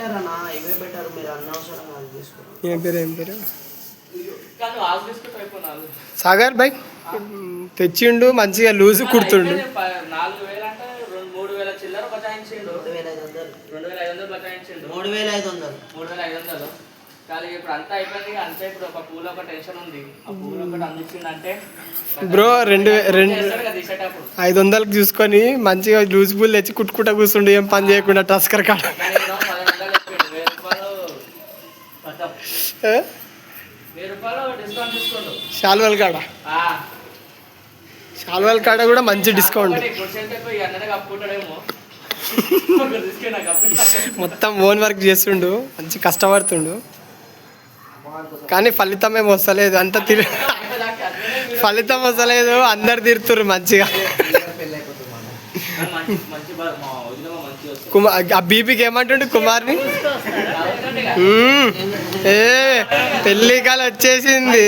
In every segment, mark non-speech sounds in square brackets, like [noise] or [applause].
Better అన్న ఇవే better మీరు అనవసరంగా అది తీసుకోండి ఏం పేరు ఏం పేరు? సాగర్ బై తెచ్చిండు మంచిగా లూజ్ కుడుతుండు. నాలుగు వేలు అంటే రెండు మూడు వేల చిల్లర బచాయించిండు. రెండు వేల ఐదు వందలు. రెండు వేల ఐదు వందలు బచాయించిండు. మూడు వేల ఐదు వందలు. మూడు వేల ఐదు వందలు. కానీ ఇప్పుడు అంతా అయిపోయింది అంతే ఇప్పుడు ఒక పూల ఒక టెన్షన్ ఉంది. ఆ పూల ఒకటి అందించిండు అంటే బ్రో రెండు వే- రెండు ఐదు వందలకు చూసుకొని మంచిగా లూజ్ బుల్ తెచ్చి కుట్టుకుంటా కూర్చుండు ఏం పని చేయకుండా టస్కర్ కాడ కానీ నేను పదిహేను వందలు చెప్పిండు వెయ్యి రూపాయలు ఖతం. ఏ? వెయ్యి రూపాయలు డిస్కౌంట్ తీసుకోండు శాల్వల్ కాడ? శాల్వల్ కాడ కూడా మంచి డిస్కౌంట్. మొత్తం ఓన్ వర్క్ చేస్తుండు మంచి కష్టపడుతుండు. కానీ ఫలితం ఏం వస్తలేదు అంత తిరు [laughs] ఫలితం వస్తలేదు అందరు తిరుతుర్రు మంచిగా పెళ్ళి అయిపోతుంది మాట మంచి మంచి బా- మా వదిన మా మంచి వస్తుంది కుమార్ ఆ బీపీకి ఏమంటుండు కుమార్ని. ఏ పెళ్ళి కాలు వచ్చేసింది.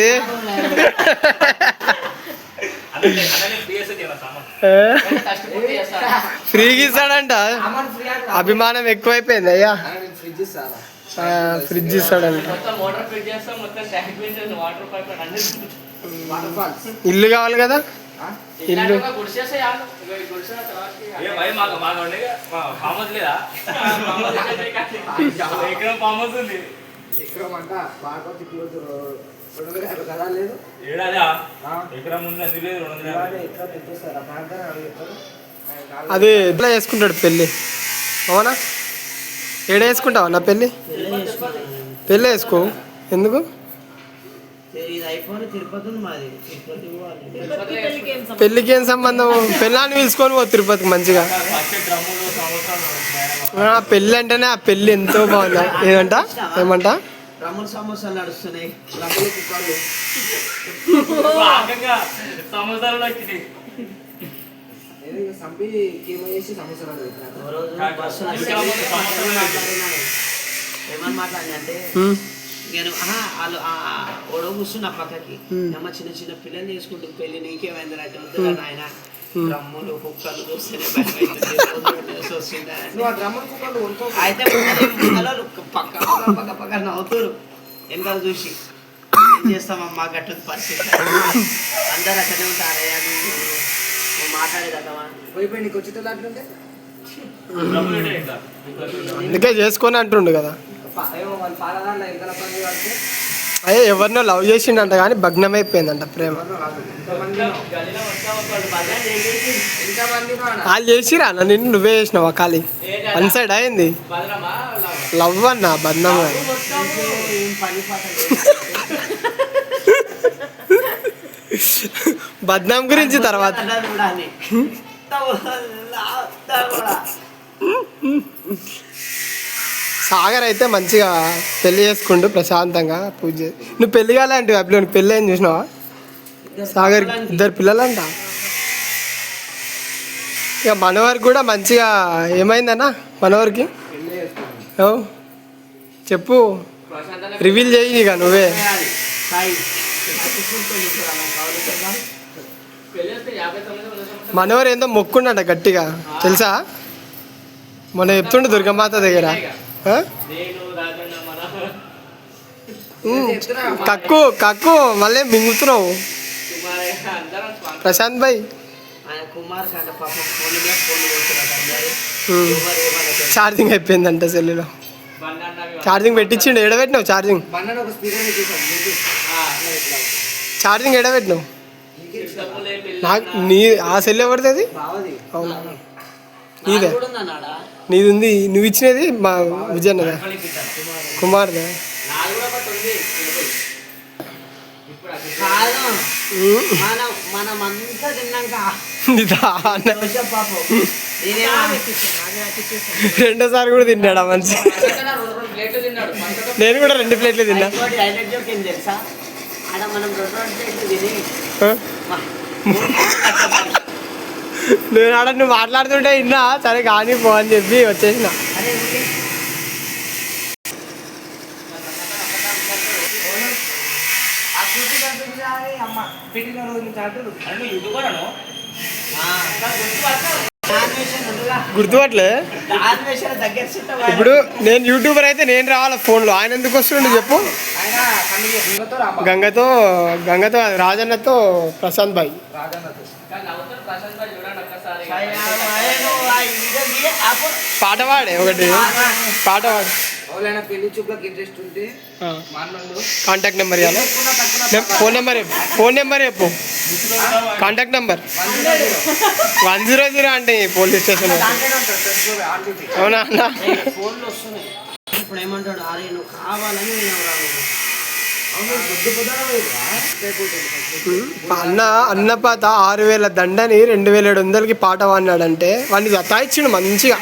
ఫ్రీగా ఇస్తాడంట. అభిమానం ఎక్కువైపోయింది అయ్యా. ఫ్రిడ్జ్ ఇస్తాడంట. ఇల్లు కావాలి కదా? ఇల్లు [laughs] అంట బాగా రెండు వేల యాభై కదా లేదు. ఏడాదా? లేదు రెండు వందల యాభై? అది ఎట్లా చేసుకుంటాడు పెళ్ళి? అవునా? ఏడ వేసుకుంటావా నా పెళ్ళి? పెళ్ళి వేసుకో ఎందుకు? పెళ్ళికి ఏం సంబంధం? పెళ్ళాన్ని పిలుచుకొని పో తిరుపతికి మంచిగా. పెళ్ళి అంటేనే ఆ పెళ్ళి ఎంతో బాగుంది. ఏమంట? ఏమంట? సమోసాలు నడుస్తున్నాయి. కుక్కర్లు సంపి కీమో చేసి సమోసాలు. ఏమని నేను వాళ్ళు ఆ ఓడో కూర్చున్న పక్కకి. అమ్మ చిన్న చిన్న పిల్లలు చేసుకుంటుంది పెళ్ళి నీకేమైంది అంటే నాయన. డ్రమ్ములు కుక్కలు చూస్తేనే. అయితే పక్క పక్క పక్క నవ్వుతురు. వెనకాల చూసి ఏం చేస్తామమ్మా గట్టు పరిస్థితి? అందరు అక్కడే ఉంటారయ్యా నువ్వు మాట్లాడేదమ్మా పోయిపోయి నీకు ఇంకా అందుకే చేసుకొని అంటుండు కదా. అయ్యే ఎవరినో లవ్ చేసిండంట కానీ భగ్నం అయిపోయిందంట ప్రేమ. వాళ్ళు చేసిరా అన్న? నిన్ను నువ్వే చేసినావా ఖాళీ వన్ సైడ్ అయింది. లవ్. అన్న బంధం బద్నాం గురించి తర్వాత. సాగర్ అయితే మంచిగా పెళ్ళి చేసుకుంటూ ప్రశాంతంగా పూజ నువ్వు పెళ్ళి కాలంటే అప్పుడు నువ్వు పెళ్ళి ఏం చూసినావా? సాగర్ ఇద్దరు పిల్లలంట. ఇక మనవరికి కూడా మంచిగా ఏమైందన్నా మనవరికి? ఓ, చెప్పు. రివీల్ చేయి ఇక నువ్వే. మనవర్ ఏందో మొక్కుండట గట్టిగా. తెలుసా? మొన్న చెప్తుండే దుర్గమాత దగ్గర. కక్కు కక్కు మళ్ళీ మింగుతున్నావు. ప్రశాంత్ భాయ్. ఛార్జింగ్ అయిపోయిందంట సెల్లులో. ఛార్జింగ్ పెట్టించిండు ఎడబెట్టినావు ఛార్జింగ్ ఛార్జింగ్ ఎడబెట్టినావు నాకు నీ ఆ సెల్ ఎవరిది అవునా? నాది? నీదే ఉంది నువ్వు ఇచ్చినది మా విజయన్నదా? కుమార్దా? నేనేమో రెండోసారి కూడా తిన్నాడా మంచి? నేను కూడా రెండు ప్లేట్లు తిన్నా. మనం నేను ఆడ నువ్వు మాట్లాడుతుంటే విన్నా సరే కానీ పో అని చెప్పి వచ్చేసిన. గుర్తుపట్లే. ఇప్పుడు నేను యూట్యూబర్ అయితే నేను రావాలి ఫోన్లో? ఆయన ఎందుకు వస్తుండే చెప్పు. గంగతో గంగతో రాజన్నతో ప్రశాంత్ భాయ్ రాజన్నతో కానీ నవ్వుతారు ప్రశాంత్ భాయ్ చూడండి ఒక్కసారి పాట పాడే ఒకటి. పాట పాడు. కాంటాక్ట్ నెంబర్ ఇవ్వాలి. ఫోన్ నెంబర్ ఫోన్ నెంబర్ చెప్పు contact number. One zero zero అంటే పోలీస్ స్టేషన్. అవునా? అన్న ఇప్పుడు ఏమంటాడు నువ్వు కావాలని నేను అన్న అన్నపాత ఆరు వేల దండని రెండు వేల ఏడు వందలకి పాట పాడినాడంటే వాడిని సతాయిచ్చిండు మంచిగా.